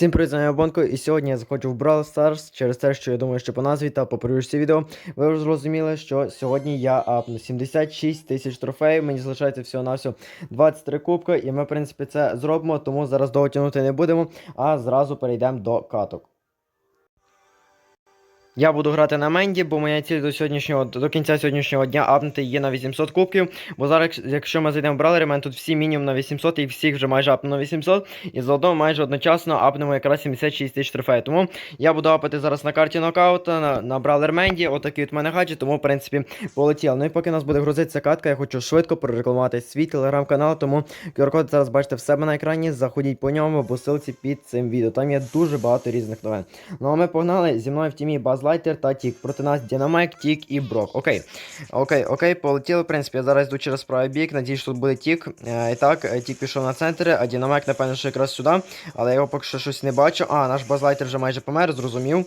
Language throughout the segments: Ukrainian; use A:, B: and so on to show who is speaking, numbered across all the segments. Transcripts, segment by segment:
A: Всім привіт, з Бонко, і сьогодні я заходжу в Brawl Stars через те, що я думаю, що по назві та по привірці відео ви зрозуміли, що сьогодні я апну 76 тисяч трофеїв, мені залишається всього на всього 23 кубка, і ми, в принципі, це зробимо, тому зараз довго тягнути не будемо, а зразу перейдемо до каток. Я буду грати на Менді, бо моя ціль до сьогоднішнього до кінця сьогоднішнього дня апнути є на 800 кубків. Бо зараз, якщо ми зайдемо в бралері, мене тут всі мінімум на 800 і всіх вже майже апну на 800. І заодно майже одночасно апнемо якраз 76 тисяч трофеїв. Тому я буду апати зараз на карті нокаута, на, на бралер Менді. Отакий от мене гаджет, тому в принципі полетіло. Ну і поки нас буде грузитися катка, я хочу швидко прорекламувати свій телеграм-канал. Тому QR-код зараз бачите в себе на екрані. Заходіть по ньому, по ссылці під цим відео. Там є дуже багато різних новин. Ну а ми погнали зі мною в тімі Базлайтер та Тік. Проти нас Дінамайк, Тік і Брок. Окей. Окей, окей, полетіли. В принципі, я зараз йду через правий бік. Надіюсь, тут буде Тік. Е, і так, е, Тік пішов на центр, а Дінамайк, напевно, що якраз сюди. Але я його поки що щось не бачу. А, наш Базлайтер вже майже помер, зрозумів.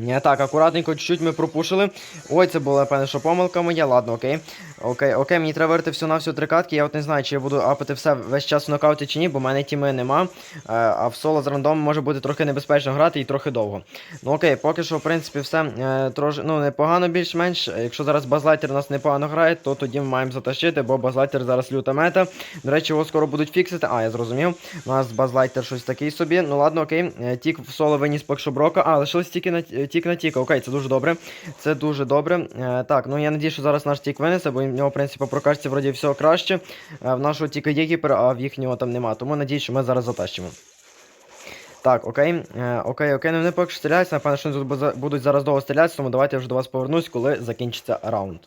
A: Не, так, акуратненько, чуть-чуть ми пропушили. Ой, це була, певне, що помилка моя. Ладно, окей. Окей, окей, мені треба верти всю на всю три катки. Я от не знаю, чи я буду апати все весь час в нокауті чи ні, бо в мене тіми нема. Е, а в соло з рандом може бути трохи небезпечно грати і трохи довго. Ну окей, поки що, в принципі, все е, трошки, ну, непогано більш-менш. Якщо зараз базлайтер нас непогано грає, то тоді ми маємо затащити, бо базлайтер зараз люта мета. До речі, його скоро будуть фіксити. А, я зрозумів. У нас базлайтер щось такий собі. Ну ладно, окей. Е, Тік в соло виніс поки що брока. А, лишилось тільки на тік на тіка. Окей, це дуже добре. Це дуже добре. Е, так, ну я надію, що зараз наш тік винесе, бо в нього, в принципі, по прокачці вроді все краще. Е, в нашого тіка є гіпер, а в їхнього там нема. Тому надію, що ми зараз затащимо. Так, окей, е, окей, окей, ну вони поки що стріляються, напевно, що вони будуть зараз довго стрілятися, тому давайте я вже до вас повернусь, коли закінчиться раунд.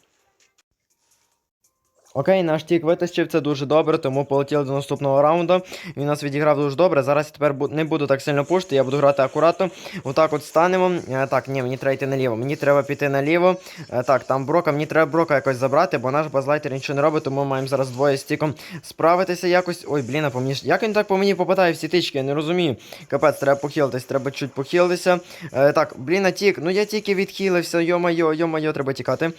A: Окей, наш тік витащив, це дуже добре, тому полетіли до наступного раунду. Він нас відіграв дуже добре. Зараз я тепер не буду так сильно пушити, я буду грати акуратно. Отак от станемо. Е, так, ні, мені треба йти наліво. Мені треба піти наліво. Е, так, там брока, мені треба брока якось забрати, бо наш базлайтер нічого не робить, тому маємо зараз двоє з тіком справитися якось. Ой, блін, а по мені. Як він так по мені попадає в ці тички, я не розумію. Капець, треба похилитись, треба чуть похилитися. Е, так, блін, тік, ну я тільки відхилився, йо-майо, йо-майо, треба тікати.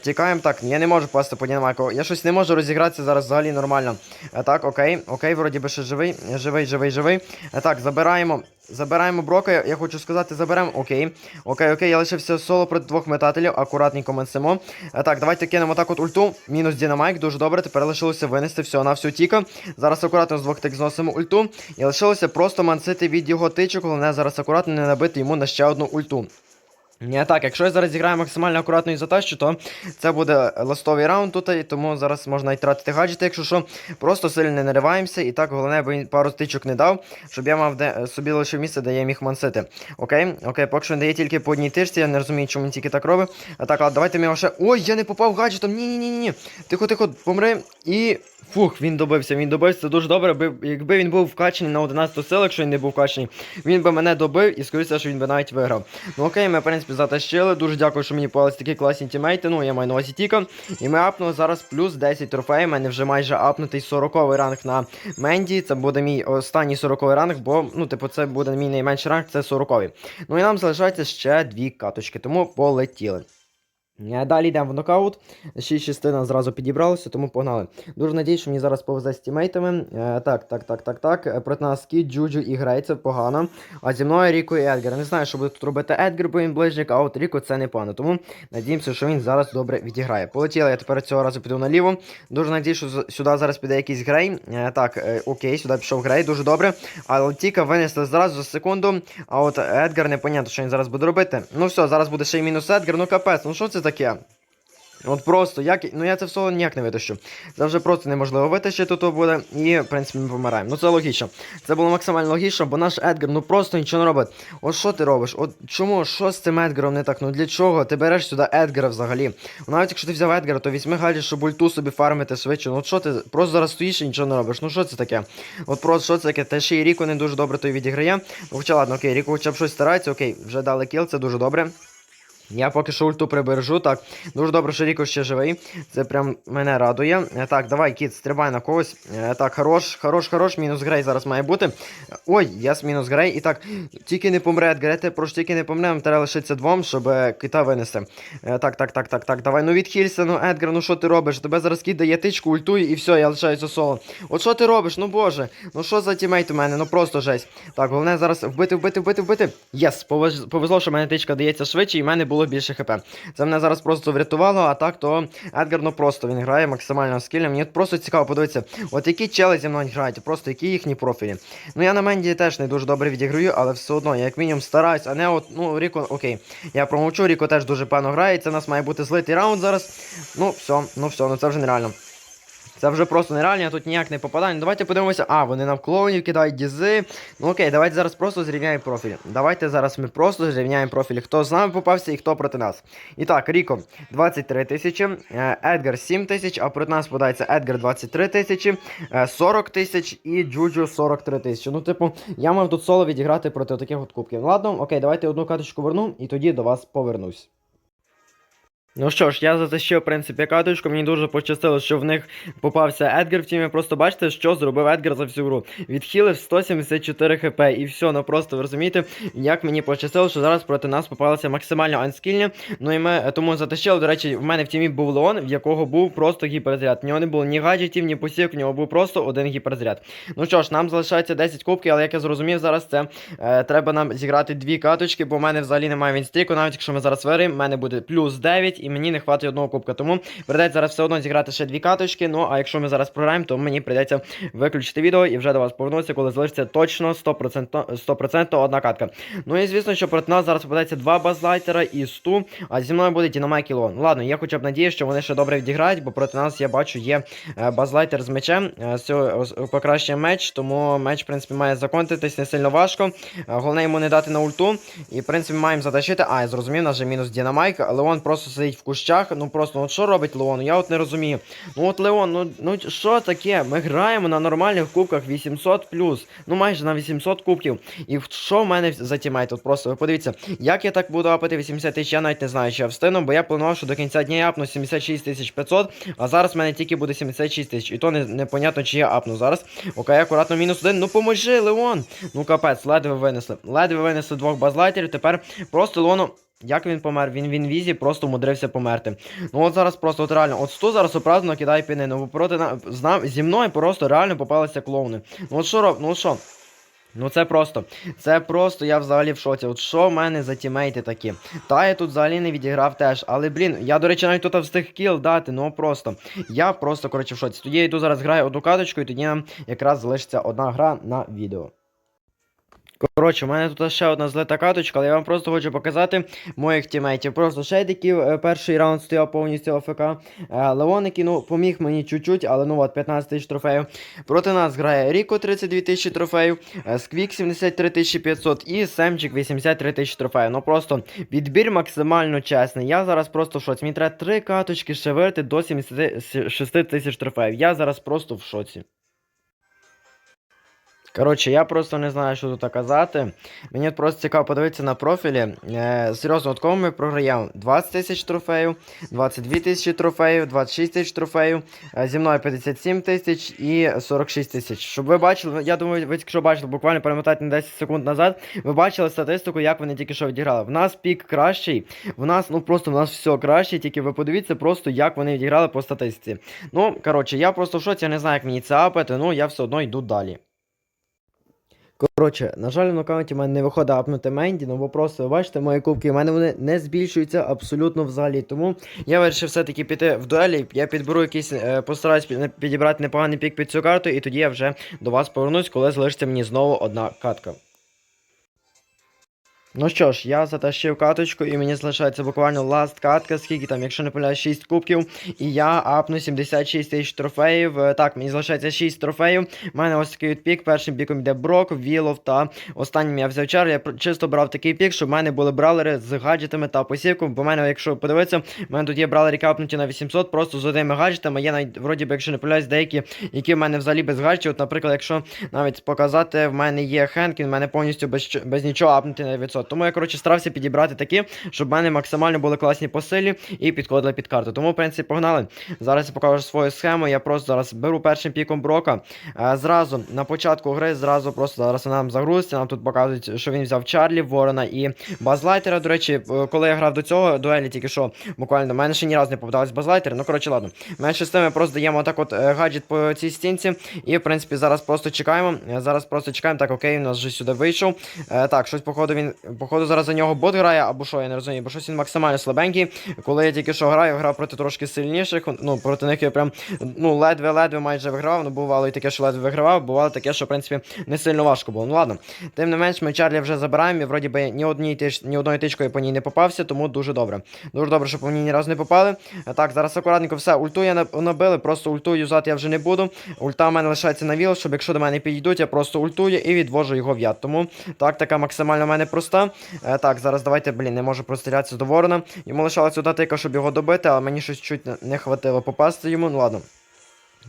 A: Тікаємо, так, я не можу пасти по Дінамайку. Я щось не можу розігратися зараз взагалі нормально. Е, так, окей, окей, вроді би ще живий, живий, живий, живий. Е, так, забираємо. Забираємо брока, я- хочу сказати, заберемо. Окей. Окей, окей, я лишився соло проти двох метателів, акуратненько менсимо. Е, Так, давайте кинемо так от ульту. Мінус Дінамайк, дуже добре. Тепер лишилося винести всього на всю тіка. Зараз акуратно з двох тик зносимо ульту. І лишилося просто мансити від його тичок, головне зараз акуратно не набити йому на ще одну ульту. Ні, так, якщо я зараз зіграю максимально акуратно і затащу, то це буде ластовий раунд тут, і тому зараз можна і тратити гаджети, якщо що. Просто сильно не нариваємося, і так головне, аби він пару стичок не дав, щоб я мав де, собі лишив місце, де я міг мансити. Окей, окей, поки що він дає тільки по одній тишці, я не розумію, чому він тільки так робить. А так, ладно, давайте ми його ще. Ой, я не попав гаджетом. Ні, ні, ні, ні. Тихо, тихо, помри. І. Фух, він добився, він добився, це дуже добре. Якби він був вкачаний на 11 сил, якщо він не був вкачаний, він би мене добив і скоріше, що він би навіть виграв. Ну окей, ми в принципі затащили. Дуже дякую, що мені попались такі класні тімейти. Ну, я маю на увазі Тіка. І ми апнули зараз плюс 10 трофеїв. У мене вже майже апнутий 40 ранг на Менді. Це буде мій останній 40 ранг, бо, ну, типу, це буде мій найменший ранг, це 40 Ну і нам залишається ще дві каточки, тому полетіли. Е, Далі йдемо в нокаут. 6 частина зразу підібралося, тому погнали. Дуже надіюсь, що мені зараз повезе з тімейтами. Е, так, так, так, так, так. Е, Проти нас Кіт, Джуджу і це погано. А зі мною Ріко і Едгар. Не знаю, що буде тут робити Едгар, бо він ближник, а от Ріко це не погано. Тому надіємося, що він зараз добре відіграє. Полетіли, я тепер цього разу піду наліво. Дуже надіюсь, що сюди зараз піде якийсь Грей. Е, так, е, окей, сюди пішов Грей, дуже добре. Але Тіка винесли зразу за секунду. А от Едгар непонятно, що він зараз буде робити. Ну все, зараз буде ще й мінус Едгар. Ну капець, ну що це таке? От просто, як. Ну я це в соло ніяк не витащу. Це вже просто неможливо витащити тут буде. І, в принципі, ми помираємо. Ну це логічно. Це було максимально логічно, бо наш Едгар ну просто нічого не робить. От що ти робиш? От чому? Що з цим Едгаром не так? Ну для чого? Ти береш сюди Едгара взагалі. Ну навіть якщо ти взяв Едгара, то візьми гаджет, щоб ульту собі фармити швидше. Ну от що ти просто зараз стоїш і нічого не робиш? Ну що це таке? От просто що це таке? Та ще й Ріко не дуже добре той відіграє. Ну хоча ладно, окей, Ріко хоча б щось старається, окей, вже дали кіл, це дуже добре. Я поки що ульту прибережу. Так, дуже добре, що Ріко ще живий. Це прям мене радує. Е, Так, давай, кіт, стрибай на когось. Е, Так, хорош, хорош, хорош. Мінус грей зараз має бути. Ой, яс мінус грей. І так, тільки не помре Едгар, ти прош тільки не помре, нам треба лишитися двом, щоб е, кита винесе. Е, Так, так, так, так, так. Давай, ну відхилься, ну Едгар, ну що ти робиш? Тебе зараз кіт дає тичку, ультує і все, я лишаюся соло. От що ти робиш? Ну боже, ну що за тімейт у мене? Ну просто жесть. Так, головне зараз вбити, вбити, вбити, вбити. Єс, повезло, що мене тичка дається швидше, і в мене було більше хп. Це мене зараз просто врятувало, а так то Едгар, ну просто він грає максимально скільно. Мені просто цікаво подивитися, от які чели зі мною грають, просто які їхні профілі. Ну я на Менді теж не дуже добре відіграю, але все одно, я як мінімум стараюсь, а не от, ну, Ріко, окей. Я промовчу, Ріко теж дуже певно грає, це у нас має бути злитий раунд зараз. Ну, все, ну все, ну це вже нереально. Це вже просто нереально, я тут ніяк не попадаю. Ну, давайте подивимося. А, вони нам клоунів кидають дізи. Ну окей, давайте зараз просто зрівняємо профілі. Давайте зараз ми просто зрівняємо профілі, хто з нами попався і хто проти нас. І так, Ріко 23 тисячі, е, Едгар 7 тисяч, а проти нас подається Едгар 23 тисячі, е, 40 тисяч і Джуджу 43 тисячі. Ну, типу, я мав тут соло відіграти проти таких от кубків. Ну, Ладно, окей, давайте одну каточку верну і тоді до вас повернусь. Ну що ж, я затащив, в принципі, каточку. Мені дуже пощастило, що в них попався Едгар в тімі. Просто бачите, що зробив Едгар за всю гру. Відхилив 174 хп. І все, ну просто ви розумієте, як мені пощастило, що зараз проти нас попалися максимально анскільні. Ну і ми е, тому затащили. До речі, в мене в тімі був Леон, в якого був просто гіперзаряд. В нього не було ні гаджетів, ні посів, в нього був просто один гіперзаряд. Ну що ж, нам залишається 10 кубків, але як я зрозумів, зараз це е, треба нам зіграти дві каточки, бо в мене взагалі немає вінстріку. Навіть якщо ми зараз виграємо, в мене буде плюс 9 і мені не хватить одного кубка. Тому прийдеться зараз все одно зіграти ще дві каточки. Ну а якщо ми зараз програємо, то мені прийдеться виключити відео і вже до вас повернутися, коли залишиться точно 100%, 100% одна катка. Ну і звісно, що проти нас зараз попадеться два базлайтера і сту, а зі мною буде Дінамайк і Лон. Ладно, я хоча б надію, що вони ще добре відіграють, бо проти нас я бачу є е, базлайтер з мечем. Е, покращує меч, тому меч, в принципі, має законтитись не сильно важко. Е, Головне йому не дати на ульту. І, в принципі, маємо затащити. А, я зрозумів, наш же мінус Дінамайк. Леон просто сидить в кущах. Ну просто, ну от що робить Леон? Я от не розумію. Ну от Леон, ну, ну що таке? Ми граємо на нормальних кубках 800 плюс. Ну майже на 800 кубків. І що в мене за тімейт? От просто ви подивіться, як я так буду апати 80 тисяч, я навіть не знаю, чи я встигну, бо я планував, що до кінця дня я апну 76 500, а зараз в мене тільки буде 76 тисяч. І то не, непонятно, чи я апну зараз. Окей, акуратно мінус один. Ну поможи, Леон! Ну капець, ледве винесли. Ледве винесли двох базлайтерів. Тепер просто Леону. Як він помер? Він в інвізі просто умудрився померти. Ну от зараз просто от реально, от 100 зараз оправдано кидає піни. Ну проти на зі мною просто реально попалися клоуни. Ну от що роб, ну що? Ну це просто, це просто я взагалі в шоці. От що в мене за тімейти такі? Та я тут взагалі не відіграв теж. Але блін, я, до речі, навіть тут встиг кіл дати, ну просто. Я просто, коротше, в шоці. Тоді я йду зараз граю одну каточку, і тоді нам якраз залишиться одна гра на відео. Коротше, у мене тут ще одна злита каточка, але я вам просто хочу показати моїх тімейтів. Просто шейдиків, е, перший раунд стояв повністю АФК. Е, ну, поміг мені чуть-чуть, але ну от 15 тисяч трофеїв. Проти нас грає Ріко 32 тисячі трофеїв, е, Сквік 73 тисячі 500 і Семчик 83 тисячі трофеїв. Ну просто відбір максимально чесний. Я зараз просто в шоці. Мені треба три каточки ще вирити до 76 тисяч трофеїв. Я зараз просто в шоці. Коротше, я просто не знаю, що тут казати. Мені просто цікаво подивитися на профілі. Е, серйозно, от кому ми програємо 20 тисяч трофеїв, 22 тисячі трофеїв, 26 тисяч трофеїв, е, зі мною 57 тисяч і 46 тисяч. Щоб ви бачили, я думаю, ви тільки що бачили, буквально перемотати на 10 секунд назад, ви бачили статистику, як вони тільки що відіграли. В нас пік кращий, в нас, ну просто в нас все краще, тільки ви подивіться просто, як вони відіграли по статистиці. Ну, коротше, я просто в шоці, я не знаю, як мені це апати, ну я все одно йду далі. Коротше, на жаль, в нокауті в мене не виходить апнути Менді, ну бо просто ви бачите, мої кубки, в мене вони не збільшуються абсолютно взагалі. Тому я вирішив все-таки піти в дуелі. Я підберу якийсь, е, постараюсь підібрати непоганий пік під цю карту, і тоді я вже до вас повернусь, коли залишиться мені знову одна катка. Ну що ж, я затащив каточку, і мені залишається буквально ласт катка, скільки там, якщо не помиляюсь, 6 кубків. І я апну 76 тисяч трофеїв. Е, Так, мені залишається 6 трофеїв. У мене ось такий пік. Першим піком йде Брок, Вілов та останнім я взяв чар. Я чисто брав такий пік, щоб в мене були бравлери з гаджетами та посівком. Бо в мене, якщо подивитися, в мене тут є бравлери капнуті на 800, просто з одними гаджетами. Є навіть, вроді би, якщо не помиляюсь, деякі, які в мене взагалі без гаджетів. От, наприклад, якщо навіть показати, в мене є Хенкін, в мене повністю без, без нічого апнути на 900. 500. Тому я, коротше, старався підібрати такі, щоб в мене максимально були класні по силі і підходили під карту. Тому, в принципі, погнали. Зараз я покажу свою схему. Я просто зараз беру першим піком Брока. Е, зразу на початку гри, зразу просто зараз нам загрузиться. Нам тут показують, що він взяв Чарлі, Ворона і Базлайтера. До речі, коли я грав до цього дуелі, тільки що буквально в мене ще ні разу не попадались Базлайтери. Ну, коротше, ладно. Менше з тим ми просто даємо так от е, гаджет по цій стінці. І, в принципі, зараз просто чекаємо. Е, Зараз просто чекаємо. Так, окей, у нас вже сюди вийшов. Так, щось, походу, він. Походу, зараз за нього бот грає, або що, я не розумію, бо щось він максимально слабенький. Коли я тільки що граю, грав проти трошки сильніших. Ну, проти них я прям ну, ледве-ледве майже вигравав. Ну, бувало і таке, що ледве вигравав, бувало таке, що, в принципі, не сильно важко було. Ну ладно. Тим не менш, ми Чарлі вже забираємо, і вроді би ні одній тич, ні одною тичкою по ній не попався, тому дуже добре. Дуже добре, що по ній ні разу не попали. Так, зараз акуратненько все, ульту я набили, просто ульту юзати я вже не буду. Ульта в мене лишається на віл, щоб якщо до мене підійдуть, я просто ультую і відвожу його в яд. Тому так, така максимально в мене проста. Е, так, зараз давайте, блін, не можу прострілятися до ворона. Йому лишалася одна тика, щоб його добити, але мені щось чуть не хватило попасти йому. Ну ладно.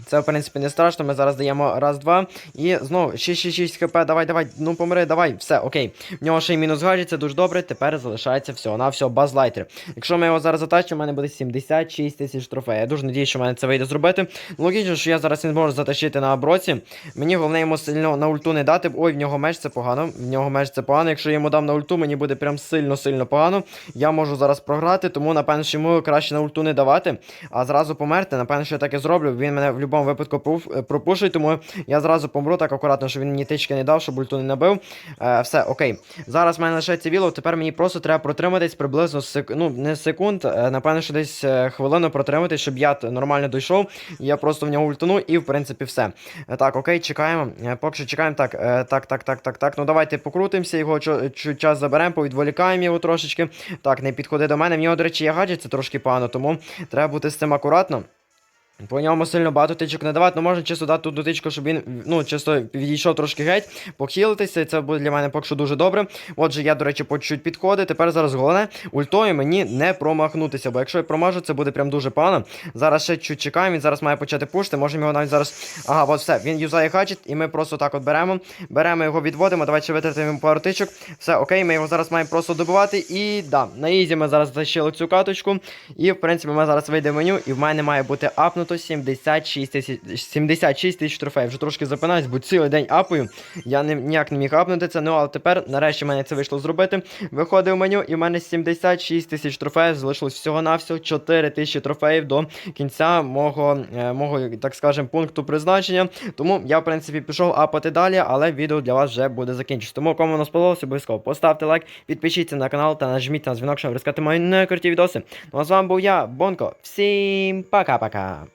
A: Це, в принципі, не страшно. Ми зараз даємо раз, два. І знову 666 хп. Давай, давай. Ну помри, давай. Все, окей. В нього ще й мінус гаджет, це дуже добре. Тепер залишається всього на всього базлайтер. Якщо ми його зараз затащимо, у мене буде 76 тисяч трофеїв. Я дуже надію, що в мене це вийде зробити. Логічно, що я зараз не зможу затащити на аброці. Мені головне йому сильно на ульту не дати. Ой, в нього меч це погано. В нього меч це погано. Якщо я йому дам на ульту, мені буде прям сильно-сильно погано. Я можу зараз програти, тому напевно, що йому краще на ульту не давати, а зразу померти. Напевно, що я так і зроблю. Він мене в будь-якому випадку е, тому я зразу помру так акуратно, щоб він мені тички не дав, щоб ульту не набив. Е, все, окей. Зараз в мене лишається віло, тепер мені просто треба протриматись приблизно сек... ну, не секунд, е, напевно, що десь е, хвилину протриматись, щоб я нормально дійшов. Я просто в нього ультану і в принципі все. Так, окей, чекаємо. Поки що чекаємо. Так, так, так, так, так, так. Ну давайте покрутимося, його чуть час заберемо, повідволікаємо його трошечки. Так, не підходи до мене. В нього, до речі, є гаджет, це трошки погано, тому треба бути з цим акуратно. По ньому сильно багато тичок не давати, ну можна чисто дати ту тичку, щоб він ну, чисто відійшов трошки геть, похилитися, і це буде для мене поки що дуже добре. Отже, я, до речі, по чуть підходи. Тепер зараз головне ультою мені не промахнутися, бо якщо я промажу, це буде прям дуже погано. Зараз ще чуть чекаємо, він зараз має почати пушити. Можемо його навіть зараз. Ага, от все, він юзає хачет, і ми просто так от беремо. Беремо його, відводимо. Давайте витратимо пару тичок. Все, окей, ми його зараз маємо просто добивати. І да, на ізі ми зараз зашили цю каточку. І в принципі ми зараз вийдемо в меню, і в мене має бути апнуто 76 тисяч 76 тисяч трофеїв. Вже трошки запинаюсь, бо цілий день апаю. Я не, ніяк не міг апнути це. Ну але тепер, нарешті, мене це вийшло зробити. Виходив в меню, і в мене 76 тисяч трофеїв. Залишилось всього-навсього 4 тисячі трофеїв до кінця мого, е, мого, так скажем, пункту призначення. Тому я, в принципі, пішов апати далі, але відео для вас вже буде закінчено. Тому кому воно сподобалося, обов'язково поставте лайк, підпишіться на канал та нажміть на дзвінок, щоб розказати мої найкруті відоси. Ну а з вами був я, Бонко. Всім пока-пока.